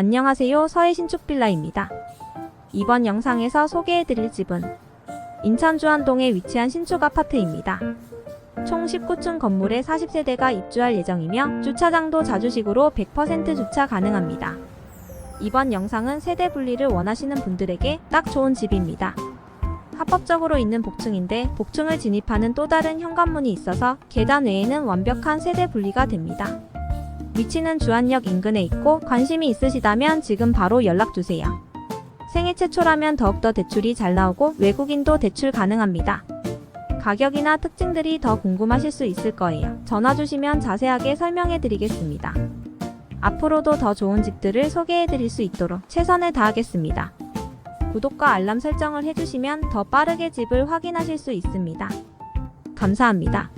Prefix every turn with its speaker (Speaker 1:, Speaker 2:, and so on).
Speaker 1: 안녕하세요. 서해 신축빌라입니다. 이번 영상에서 소개해드릴 집은 인천 주안동에 위치한 신축 아파트입니다. 총 19층 건물에 40세대가 입주할 예정이며 주차장도 자주식으로 100% 주차 가능합니다. 이번 영상은 세대 분리를 원하시는 분들에게 딱 좋은 집입니다. 합법적으로 있는 복층인데 복층을 진입하는 또 다른 현관문이 있어서 계단 외에는 완벽한 세대 분리가 됩니다. 위치는 주안역 인근에 있고 관심이 있으시다면 지금 바로 연락주세요. 생애 최초라면 더욱더 대출이 잘 나오고 외국인도 대출 가능합니다. 가격이나 특징들이 더 궁금하실 수 있을 거예요. 전화 주시면 자세하게 설명해 드리겠습니다. 앞으로도 더 좋은 집들을 소개해 드릴 수 있도록 최선을 다하겠습니다. 구독과 알람 설정을 해주시면 더 빠르게 집을 확인하실 수 있습니다. 감사합니다.